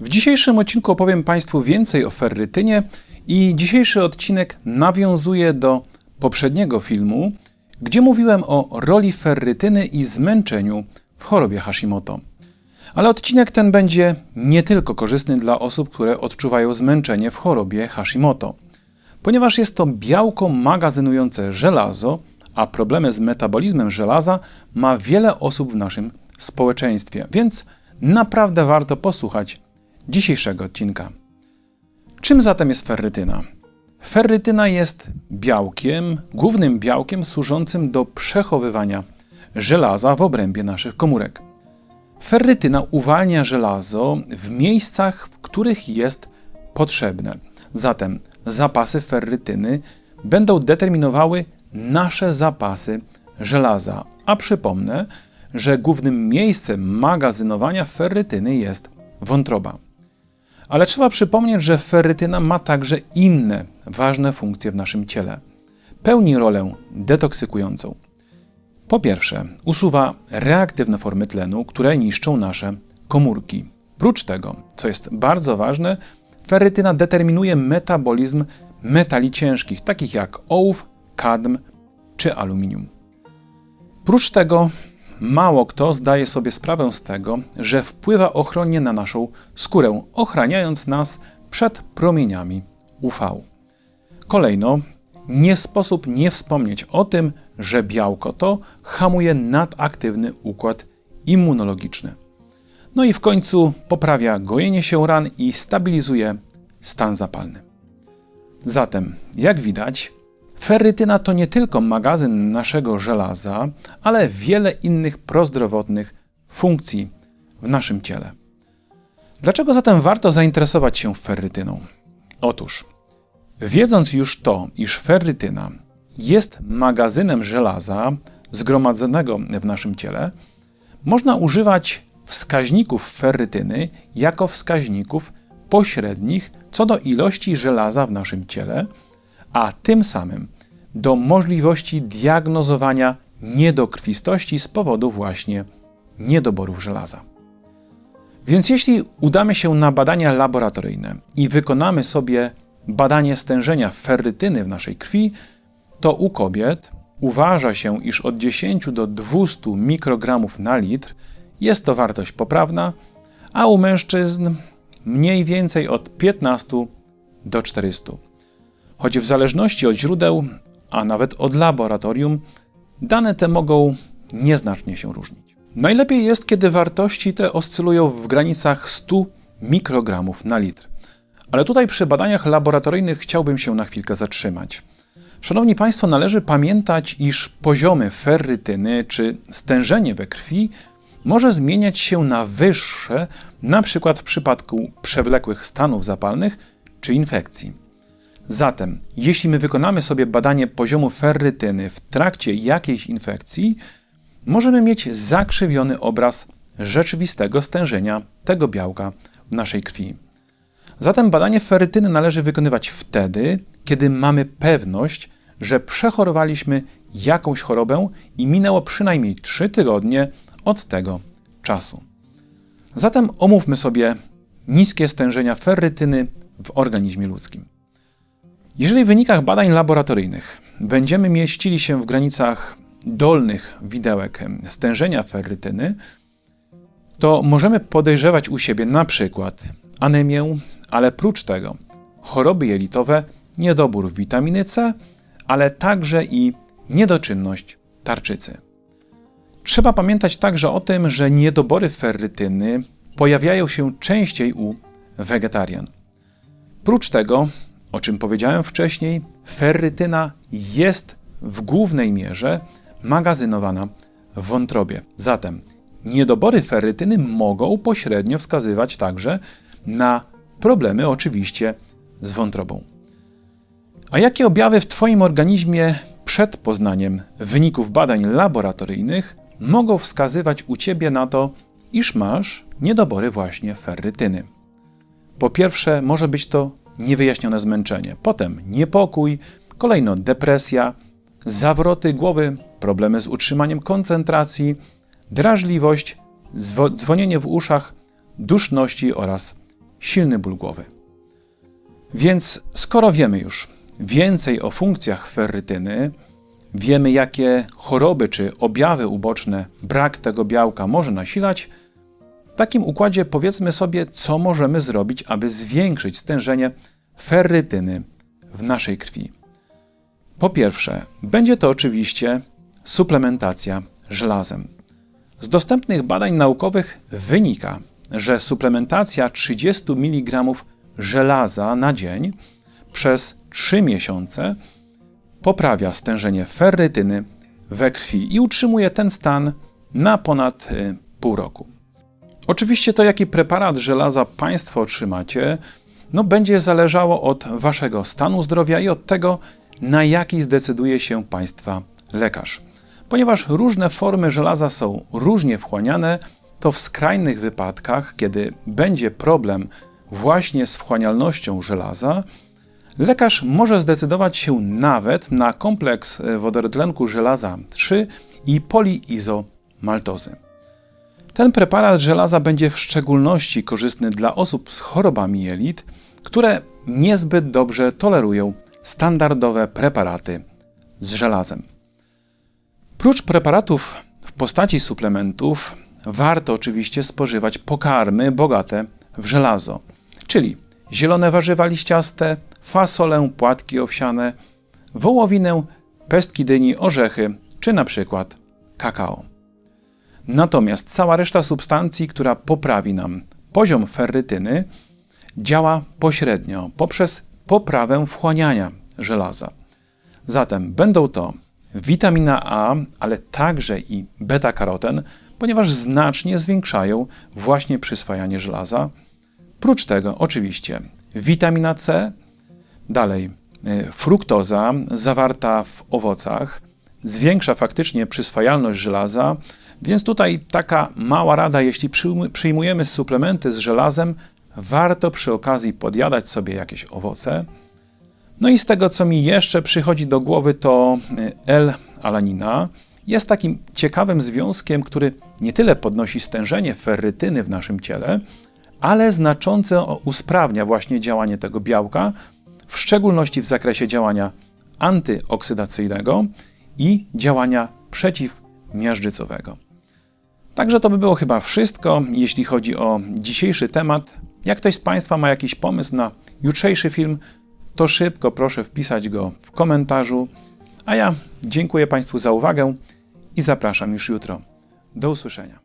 W dzisiejszym odcinku opowiem Państwu więcej o ferrytynie i dzisiejszy odcinek nawiązuje do poprzedniego filmu, gdzie mówiłem o roli ferrytyny i zmęczeniu w chorobie Hashimoto. Ale odcinek ten będzie nie tylko korzystny dla osób, które odczuwają zmęczenie w chorobie Hashimoto, ponieważ jest to białko magazynujące żelazo, a problemy z metabolizmem żelaza ma wiele osób w naszym społeczeństwie, więc naprawdę warto posłuchać dzisiejszego odcinka. Czym zatem jest ferrytyna? Ferrytyna jest białkiem, głównym białkiem służącym do przechowywania żelaza w obrębie naszych komórek. Ferrytyna uwalnia żelazo w miejscach, w których jest potrzebne. Zatem zapasy ferrytyny będą determinowały nasze zapasy żelaza. A przypomnę, że głównym miejscem magazynowania ferrytyny jest wątroba. Ale trzeba przypomnieć, że ferrytyna ma także inne ważne funkcje w naszym ciele. Pełni rolę detoksykującą. Po pierwsze, usuwa reaktywne formy tlenu, które niszczą nasze komórki. Prócz tego, co jest bardzo ważne, ferrytyna determinuje metabolizm metali ciężkich, takich jak ołów, kadm czy aluminium. Prócz tego, mało kto zdaje sobie sprawę z tego, że wpływa ochronnie na naszą skórę, ochraniając nas przed promieniami UV. Kolejno, nie sposób nie wspomnieć o tym, że białko to hamuje nadaktywny układ immunologiczny. No i w końcu poprawia gojenie się ran i stabilizuje stan zapalny. Zatem, jak widać, ferrytyna to nie tylko magazyn naszego żelaza, ale wiele innych prozdrowotnych funkcji w naszym ciele. Dlaczego zatem warto zainteresować się ferrytyną? Otóż, wiedząc już to, iż ferrytyna jest magazynem żelaza zgromadzonego w naszym ciele, można używać wskaźników ferrytyny jako wskaźników pośrednich co do ilości żelaza w naszym ciele, a tym samym do możliwości diagnozowania niedokrwistości z powodu właśnie niedoborów żelaza. Więc jeśli udamy się na badania laboratoryjne i wykonamy sobie badanie stężenia ferrytyny w naszej krwi, to u kobiet uważa się, iż od 10 do 200 mikrogramów na litr jest to wartość poprawna, a u mężczyzn mniej więcej od 15 do 400. Choć w zależności od źródeł, a nawet od laboratorium, dane te mogą nieznacznie się różnić. Najlepiej jest, kiedy wartości te oscylują w granicach 100 mikrogramów na litr. Ale tutaj przy badaniach laboratoryjnych chciałbym się na chwilkę zatrzymać. Szanowni Państwo, należy pamiętać, iż poziomy ferrytyny czy stężenie we krwi może zmieniać się na wyższe, na przykład w przypadku przewlekłych stanów zapalnych czy infekcji. Zatem, jeśli my wykonamy sobie badanie poziomu ferrytyny w trakcie jakiejś infekcji, możemy mieć zakrzywiony obraz rzeczywistego stężenia tego białka w naszej krwi. Zatem badanie ferrytyny należy wykonywać wtedy, kiedy mamy pewność, że przechorowaliśmy jakąś chorobę i minęło przynajmniej 3 tygodnie od tego czasu. Zatem omówmy sobie niskie stężenia ferrytyny w organizmie ludzkim. Jeżeli w wynikach badań laboratoryjnych będziemy mieścili się w granicach dolnych widełek stężenia ferrytyny, to możemy podejrzewać u siebie na przykład anemię, ale prócz tego choroby jelitowe, niedobór witaminy C, ale także i niedoczynność tarczycy. Trzeba pamiętać także o tym, że niedobory ferrytyny pojawiają się częściej u wegetarian. Prócz tego, o czym powiedziałem wcześniej, ferrytyna jest w głównej mierze magazynowana w wątrobie. Zatem niedobory ferrytyny mogą pośrednio wskazywać także na problemy oczywiście z wątrobą. A jakie objawy w Twoim organizmie przed poznaniem wyników badań laboratoryjnych mogą wskazywać u Ciebie na to, iż masz niedobory właśnie ferrytyny? Po pierwsze, może być to niewyjaśnione zmęczenie, potem niepokój, kolejno depresja, zawroty głowy, problemy z utrzymaniem koncentracji, drażliwość, dzwonienie w uszach, duszności oraz silny ból głowy. Więc skoro wiemy już więcej o funkcjach ferrytyny, wiemy jakie choroby czy objawy uboczne brak tego białka może nasilać, w takim układzie powiedzmy sobie, co możemy zrobić, aby zwiększyć stężenie ferrytyny w naszej krwi. Po pierwsze, będzie to oczywiście suplementacja żelazem. Z dostępnych badań naukowych wynika, że suplementacja 30 mg żelaza na dzień przez 3 miesiące poprawia stężenie ferrytyny we krwi i utrzymuje ten stan na ponad y, pół roku. Oczywiście to, jaki preparat żelaza Państwo otrzymacie, no będzie zależało od Waszego stanu zdrowia i od tego, na jaki zdecyduje się Państwa lekarz. Ponieważ różne formy żelaza są różnie wchłaniane, to w skrajnych wypadkach, kiedy będzie problem właśnie z wchłanialnością żelaza, lekarz może zdecydować się nawet na kompleks wodorotlenku żelaza 3 i poliizomaltozy. Ten preparat żelaza będzie w szczególności korzystny dla osób z chorobami jelit, które niezbyt dobrze tolerują standardowe preparaty z żelazem. Prócz preparatów w postaci suplementów, warto oczywiście spożywać pokarmy bogate w żelazo, czyli zielone warzywa liściaste, fasolę, płatki owsiane, wołowinę, pestki dyni, orzechy czy na przykład kakao. Natomiast cała reszta substancji, która poprawi nam poziom ferrytyny, działa pośrednio poprzez poprawę wchłaniania żelaza. Zatem będą to witamina A, ale także i beta-karoten, ponieważ znacznie zwiększają właśnie przyswajanie żelaza. Prócz tego oczywiście witamina C, dalej y, fruktoza zawarta w owocach zwiększa faktycznie przyswajalność żelaza, więc tutaj taka mała rada, jeśli przyjmujemy suplementy z żelazem, warto przy okazji podjadać sobie jakieś owoce. No i z tego, co mi jeszcze przychodzi do głowy, to y, L-alanina jest takim ciekawym związkiem, który nie tyle podnosi stężenie ferrytyny w naszym ciele, ale znacząco usprawnia właśnie działanie tego białka, w szczególności w zakresie działania antyoksydacyjnego i działania przeciwmiażdżycowego. Także to by było chyba wszystko, jeśli chodzi o dzisiejszy temat. Jak ktoś z Państwa ma jakiś pomysł na jutrzejszy film, to szybko proszę wpisać go w komentarzu. A ja dziękuję Państwu za uwagę i zapraszam już jutro. Do usłyszenia.